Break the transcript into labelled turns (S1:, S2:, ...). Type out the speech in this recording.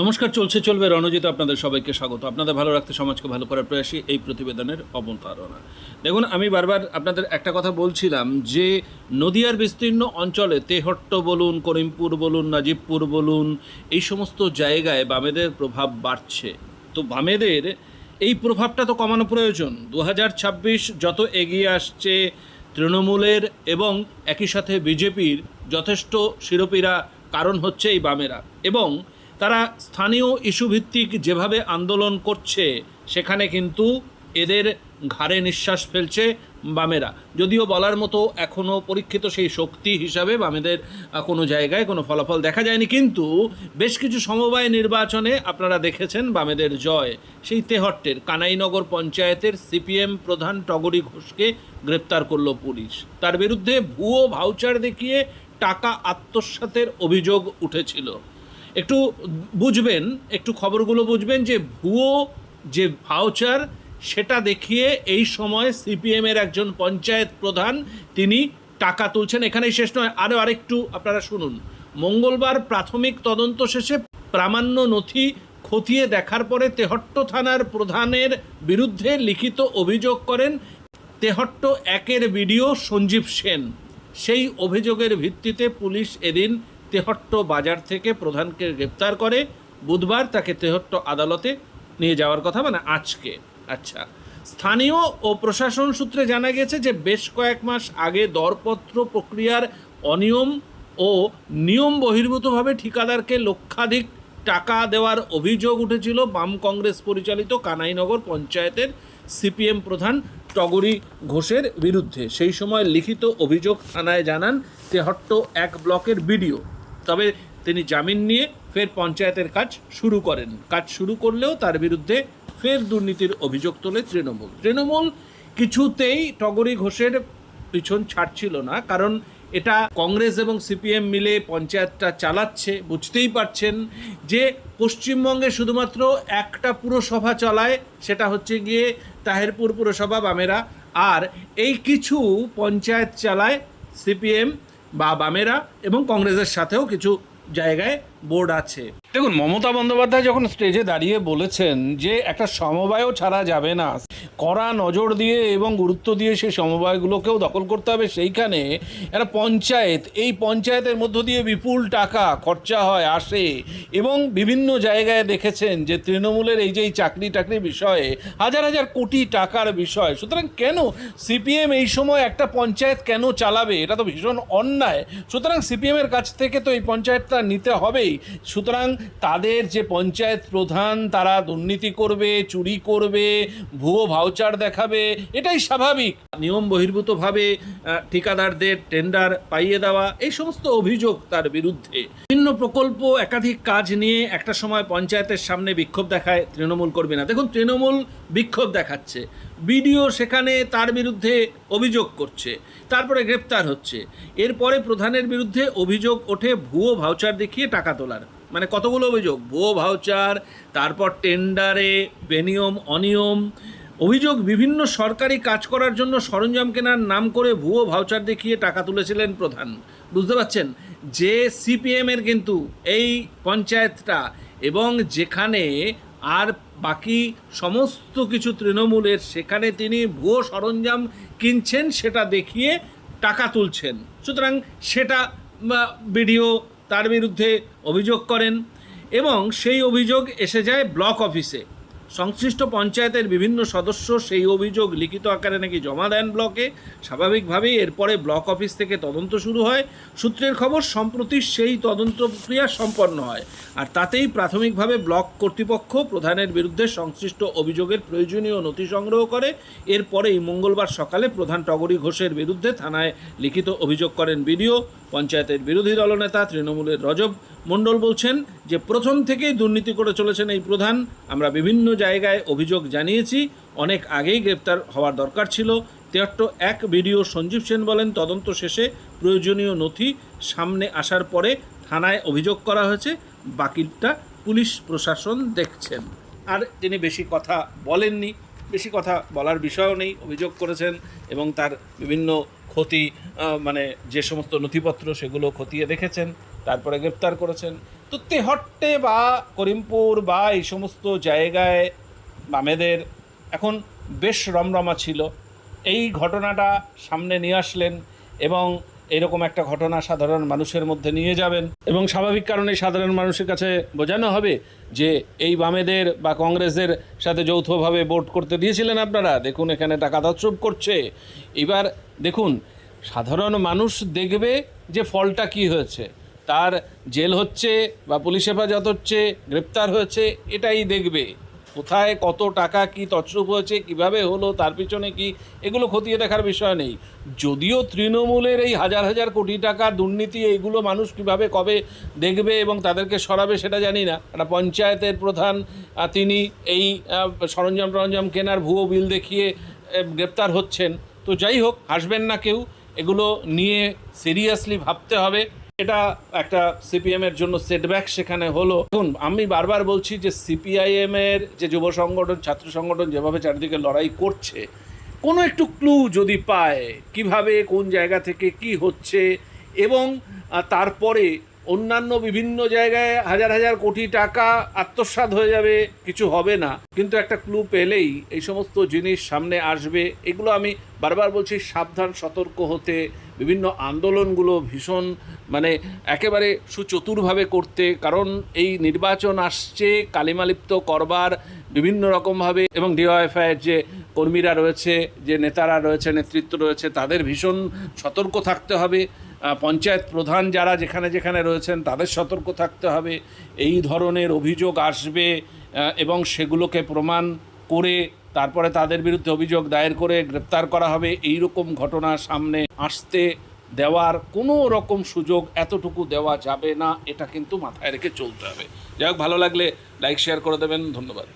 S1: নমস্কার, চলছে, চলবে রণজিৎ, আপনাদের সবাইকে স্বাগত। আপনাদের ভালো রাখতে, সমাজকে ভালো করার প্রয়াসী এই প্রতিবেদনের অবতারণা। দেখুন, আমি বারবার আপনাদের একটা কথা বলছিলাম যে নদিয়ার বিস্তীর্ণ অঞ্চলে তেহট্ট বলুন, করিমপুর বলুন, নাজিবপুর বলুন, এই সমস্ত জায়গায় বামেদের প্রভাব বাড়ছে। তো বামেদের এই প্রভাবটা তো কমানো প্রয়োজন। দু হাজার ছাব্বিশ যত এগিয়ে আসছে তৃণমূলের এবং একই সাথে বিজেপির যথেষ্ট শিরোপীরা কারণ হচ্ছে এই বামেরা। এবং তারা স্থানীয় ইস্যুভিত্তিক যেভাবে আন্দোলন করছে, সেখানে কিন্তু এদের ঘাড়ে নিঃশ্বাস ফেলছে বামেরা। যদিও বলার মতো এখনও পরীক্ষিত সেই শক্তি হিসাবে বামেদের কোনো জায়গায় কোনো ফলাফল দেখা যায়নি। কিন্তু বেশ কিছু সমবায় নির্বাচনে আপনারা দেখেছেন বামেদের জয়। সেই তেহট্টের কানাইনগর পঞ্চায়েতের সিপিএম প্রধান টগরী ঘোষকে গ্রেপ্তার করল পুলিশ। তার বিরুদ্ধে ভুয়ো ভাউচার দেখিয়ে টাকা আত্মসাতের অভিযোগ উঠেছিল। একটু বুঝবেন, একটু খবরগুলো বুঝবেন যে ভুয়ো যে ভাউচার সেটা দেখিয়ে এই সময় সিপিএমের একজন পঞ্চায়েত প্রধান তিনি টাকা তুলছেন। এখানেই শেষ নয়, আরও আরেকটু আপনারা শুনুন। মঙ্গলবার প্রাথমিক তদন্ত শেষে প্রামাণ্য নথি খতিয়ে দেখার পরে তেহট্ট থানার প্রধানের বিরুদ্ধে লিখিত অভিযোগ করেন তেহট্ট একের ভিডিও সঞ্জীব সেন। সেই অভিযোগের ভিত্তিতে পুলিশ এদিন তেহট্ট বাজার থেকে প্রধানকে গ্রেপ্তার করে, বুধবার তাকে তেহট্ট আদালতে নিয়ে যাওয়ার কথা মানে আজকে। আচ্ছা স্থানীয় ও প্রশাসন সূত্রে জানা গেছে যে বেশ কয়েক মাস আগে দরপত্র প্রক্রিয়ার অনিয়ম ও নিয়ম বহির্ভূতভাবে ঠিকাদারকে লক্ষাধিক টাকা দেওয়ার অভিযোগ উঠেছিল বাম কংগ্রেস পরিচালিত কানাইনগর পঞ্চায়েতের সিপিএম প্রধান টগরী ঘোষের বিরুদ্ধে। সেই সময় লিখিত অভিযোগ থানায় জানান, তেহট্ট এক ব্লকের বিডিও। তবে তিনি জামিন নিয়ে ফের পঞ্চায়েতের কাজ শুরু করেন। কাজ শুরু করলেও তার বিরুদ্ধে ফের দুর্নীতির অভিযোগ তোলে তৃণমূল। তৃণমূল কিছুতেই টগরী ঘোষের পিছন ছাড়ছিল না, কারণ এটা কংগ্রেস এবং সিপিএম মিলে পঞ্চায়েতটা চালাচ্ছে, বুঝতেই পারছেন যে পশ্চিমবঙ্গে শুধুমাত্র একটা পুরসভা চালায়, সেটা হচ্ছে গিয়ে তাহেরপুর পুরসভা, বামেরা। আর এই কিছু পঞ্চায়েত চালায় সিপিএম বা বামেরা এবং কংগ্রেসের সাথেও কিছু জায়গায় বোর্ড আছে। দেখুন, মমতা বন্দ্যোপাধ্যায় যখন স্টেজে দাঁড়িয়ে বলেছেন যে একটা সমবায়ও ছাড়া যাবে না, কড়া নজর দিয়ে এবং গুরুত্ব দিয়ে সেই সমবায়গুলোকেও দখল করতে হবে, সেইখানে একটা পঞ্চায়েত, এই পঞ্চায়েতের মধ্য দিয়ে বিপুল টাকা খরচা হয়, আসে এবং বিভিন্ন জায়গায় দেখেছেন যে তৃণমূলের এই যে এই চাকরি টাকরি বিষয়ে হাজার হাজার কোটি টাকার বিষয়। সুতরাং কেন সিপিএম এই সময় একটা পঞ্চায়েত কেন চালাবে? এটা তো ভীষণ অন্যায়। সুতরাং সিপিএমের কাছ থেকে তো এই পঞ্চায়েতটা নিতে হবেই। সুতরাং তাদের যে পঞ্চায়েত প্রধান, তারা দুর্নীতি করবে, চুরি করবে, ভুয়ো ভাউচার দেখাবে, এটাই স্বাভাবিক। নিয়ম বহির্ভূতভাবে ঠিকাদারদের টেন্ডার পাইয়ে দেওয়া, এই সমস্ত অভিযোগ তার বিরুদ্ধে। বিভিন্ন প্রকল্প, একাধিক কাজ নিয়ে একটা সময় পঞ্চায়েতের সামনে বিক্ষোভ দেখায় তৃণমূল কর্মীরা। দেখুন, তৃণমূল বিক্ষোভ দেখাচ্ছে। বিডিও সেখানে তার বিরুদ্ধে অভিযোগ করছে, তারপরে গ্রেপ্তার হচ্ছে। এরপরে প্রধানের বিরুদ্ধে অভিযোগ ওঠে, ভুয়ো ভাউচার দেখিয়ে টাকা তোলার। মানে কতগুলো অভিযোগ? ভুয়ো ভাউচার, তারপর টেন্ডারে, বেনিয়ম, অনিয়ম। অভিযোগ বিভিন্ন সরকারি কাজ করার জন্য সরঞ্জাম কেনার নাম করে ভুয়ো ভাউচার দেখিয়ে টাকা তুলেছিলেন প্রধান। বুঝতে পারছেন? যে সিপিএমের কিন্তু এই পঞ্চায়েতটা এবং যেখানে আর বাকি সমস্ত কিছু তৃণমূলের, সেখানে তিনি ভুয়ো সরঞ্জাম কিনছেন, সেটা দেখিয়ে টাকা তুলছেন। সুতরাং সেটা বিডিও তার বিরুদ্ধে অভিযোগ করেন এবং সেই অভিযোগ এসে যায় ব্লক অফিসে। সংশ্লিষ্ট পঞ্চায়েতের বিভিন্ন সদস্য সেই অভিযোগ লিখিত আকারে নাকি জমা দেন ব্লকে। স্বাভাবিকভাবেই এরপরে ব্লক অফিস থেকে তদন্ত শুরু হয়। সূত্রের খবর, সম্প্রতি সেই তদন্ত প্রক্রিয়া সম্পন্ন হয়। আর তাতেই প্রাথমিকভাবে ব্লক কর্তৃপক্ষ প্রধানের বিরুদ্ধে সংশ্লিষ্ট অভিযোগের প্রয়োজনীয় নথি সংগ্রহ করে। এরপরেই মঙ্গলবার সকালে প্রধান টগরী ঘোষের বিরুদ্ধে থানায় লিখিত অভিযোগ করেন বিডিও। পঞ্চায়েতের বিরোধী দলনেতা তৃণমূলের রজব। মণ্ডল বলছেন যে প্রথম থেকেই দুর্নীতি করে চলেছেন এই প্রধান। আমরা বিভিন্ন জায়গায় অভিযোগ জানিয়েছি। অনেক আগেই গ্রেপ্তার হওয়ার দরকার ছিল। তেহট্ট এক বিডিও সঞ্জীব সেন বলেন, তদন্ত শেষে প্রয়োজনীয় নথি সামনে আসার পরে থানায় অভিযোগ করা হয়েছে। বাকিটা পুলিশ প্রশাসন দেখছেন। আর তিনি বেশি কথা বলেননি। বেশি কথা বলার বিষয়ও নেই। অভিযোগ করেছেন এবং তার বিভিন্ন ক্ষতি মানে যে সমস্ত নথিপত্র সেগুলো খতিয়ে দেখেছেন। তারপরে গ্রেপ্তার করেছেন। তো তেহট্টে বা করিমপুর বা এই সমস্ত জায়গায় বামেদের এখন বেশ রমরমা ছিল। এই ঘটনাটা সামনে নিয়ে আসলেন এবং এরকম একটা ঘটনা সাধারণ মানুষের মধ্যে নিয়ে যাবেন। এবং স্বাভাবিক কারণে সাধারণ মানুষের কাছে বোঝানো হবে যে এই বামেদের বা কংগ্রেসের সাথে যৌথভাবে ভোট করতে দিয়েছিলেন আপনারা। দেখুন, এখানে টাকা তৎসব করছে। এবার দেখুন, সাধারণ মানুষ দেখবে যে ফলটা কি হয়েছে। তার জেল হচ্ছে বা পুলিশ হেফাজত হচ্ছে, গ্রেপ্তার হয়েছে, এটাই দেখবে। কোথায় কত টাকা কি তছরূপ হয়েছে, কীভাবে হলো, তার পিছনে কি, এগুলো খতিয়ে দেখার বিষয় নেই। যদিও তৃণমূলের এই হাজার হাজার কোটি টাকা দুর্নীতি, এইগুলো মানুষ কীভাবে কবে দেখবে এবং তাদেরকে সরাবে সেটা জানি না। একটা পঞ্চায়েতের প্রধান তিনি এই সরঞ্জাম টরঞ্জাম কেনার ভুয়ো বিল দেখিয়ে গ্রেপ্তার হচ্ছেন। তো যাই হোক, হাসবেন না কেউ, এগুলো নিয়ে সিরিয়াসলি ভাবতে হবে। এটা একটা সিপিএম এর জন্য সেটব্যাক সেখানে হলো। দেখুন, আমি বারবার বলছি যে সিপিআইএম এর যে যুব সংগঠন, ছাত্র সংগঠন যেভাবে চারিদিকে লড়াই করছে, কোনো একটু ক্লু যদি পায় কীভাবে, কোন জায়গা থেকে কি হচ্ছে এবং তারপরে অন্যান্য বিভিন্ন জায়গায় হাজার হাজার কোটি টাকা আত্মসাৎ হয়ে যাবে, কিছু হবে না। কিন্তু একটা ক্লু পেলেই এই সমস্ত জিনিস সামনে আসবে। এগুলো আমি বারবার বলছি, সাবধান, সতর্ক হতে। বিভিন্ন আন্দোলনগুলো ভীষণ মানে একেবারে সুচতুরভাবে করতে। কারণ এই নির্বাচন আসছে, কালিমালিপ্ত করবার বিভিন্ন রকমভাবে এবং ডিওএফআইয়ের যে কর্মীরা রয়েছে, যে নেতারা রয়েছে, নেতৃত্ব রয়েছে, তাদের ভীষণ সতর্ক থাকতে হবে। পঞ্চায়েত প্রধান যারা যেখানে যেখানে রয়েছেন, তাদের সতর্ক থাকতে হবে। এই ধরনের অভিযোগ আসবে এবং সেগুলোকে প্রমাণ করে তারপরে তাদের বিরুদ্ধে অভিযোগ দায়ের করে গ্রেপ্তার করা হবে। এই রকম ঘটনা সামনে আসতে দেওয়ার কোনো রকম সুযোগ এতটুকু দেওয়া যাবে না, এটা কিন্তু মাথায় রেখে চলতে হবে। যাই হোক, ভালো লাগলে লাইক, শেয়ার করে দেবেন। ধন্যবাদ।